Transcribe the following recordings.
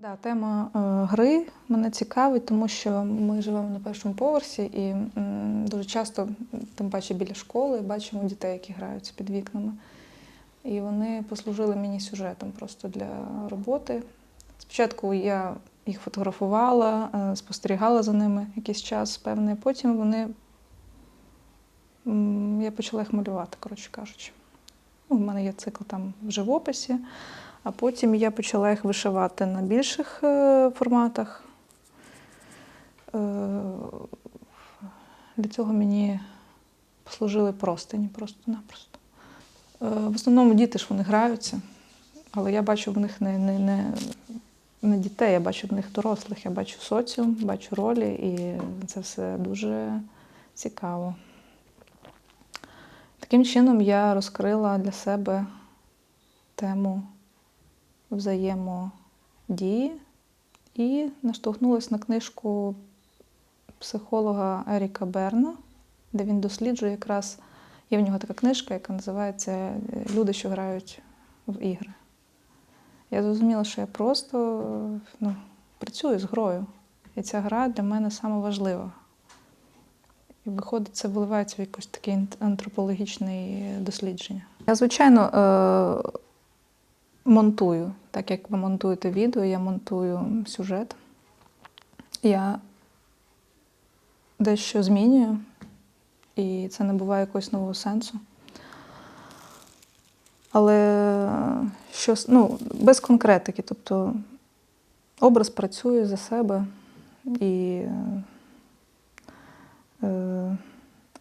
Да, тема е, гри мене цікавить, тому що ми живемо на першому поверсі і дуже часто, тим паче біля школи, бачимо дітей, які граються під вікнами. І вони послужили мені сюжетом просто для роботи. Спочатку я їх фотографувала, е, спостерігала за ними якийсь час певний, потім вони я почала їх малювати, коротше кажучи. Ну, У мене є цикл там в живописі. А потім я почала їх вишивати на більших е, форматах. Е, Для цього мені послужили простині просто-напросто. Е, В основному діти ж вони граються, але я бачу в них не, не, не, не дітей, я бачу в них дорослих, я бачу соціум, бачу ролі, і це все дуже цікаво. Таким чином я розкрила для себе тему взаємодії і наштовхнулася на книжку психолога Еріка Берна, де він досліджує якраз є в нього така книжка, яка називається Люди, що грають в ігри. Я зрозуміла, що я просто ну, працюю з грою. І ця гра для мене саме. І виходить, це виливається в якось таке ан- антропологічне дослідження. Я, звичайно, е- монтую. Так як ви монтуєте відео, я монтую сюжет. Я дещо змінюю, і це не буває якогось нового сенсу. Але щось, ну, без конкретики. Тобто образ працює за себе і е,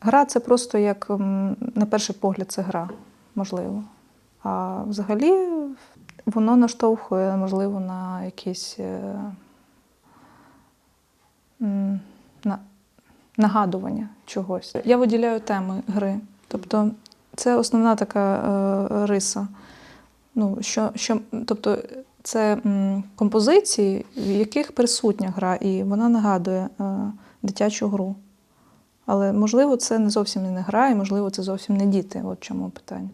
гра це просто як, на перший погляд, це гра, можливо. А взагалі воно наштовхує, можливо, на якісь е, на, нагадування чогось. Я виділяю теми гри. Тобто це основна така е, риса. Ну, що, що, тобто це м, композиції, в яких присутня гра, і вона нагадує е, дитячу гру. Але можливо, це не зовсім не гра, і можливо, це зовсім не діти. От чому питання.